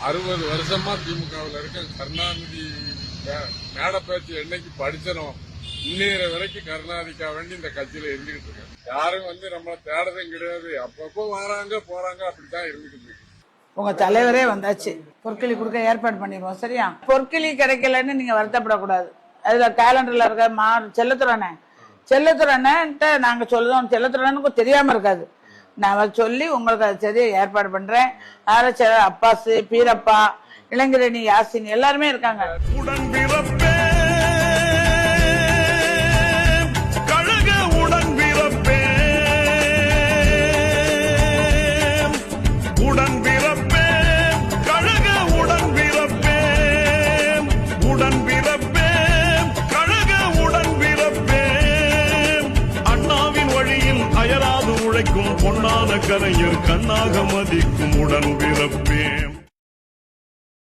அறுபது வருஷமா திமுகவில் இருக்க கருணாநிதி மே- மேடை பேச்சு என்னைக்கு படிச்சனோ இன்னைய வரைக்கும் கருணாநிதிக்கா வேண்டி இந்த கட்சியில இருந்துகிட்டு இருக்காங்க யாரும் வந்து நம்மளை தேடதும் கிடையாது. அப்பப்போ வராங்க போறாங்க அப்படித்தான் இருந்துகிட்டு இருக்கு. உங்க தலைவரே வந்தாச்சு. பொற்களி கொடுக்க ஏற்பாடு பண்ணிடுவோம் சரியா? பொற்களி கிடைக்கலன்னு நீங்க வருத்தப்படக்கூடாது. அதுல கேலண்டர்ல இருக்க மா செல்லத்துறனே. செல்லத்துறன்ட்ட நாங்க சொல்லுவோம். செல்லத்துறனுக்கும் தெரியாம இருக்காது. நான் சொல்லி உங்களுக்கு அது சரியா ஏற்பாடு பண்றேன். ஆராய்ச்சியாளர் அப்பாசு பீரப்பா இளங்கிரணி யாசின் எல்லாருமே இருக்காங்க. அயரா பிறப்பே பொன்னான கலைஞர் கண்ணாக மதிக்கும் உடன் பிறப்பேன்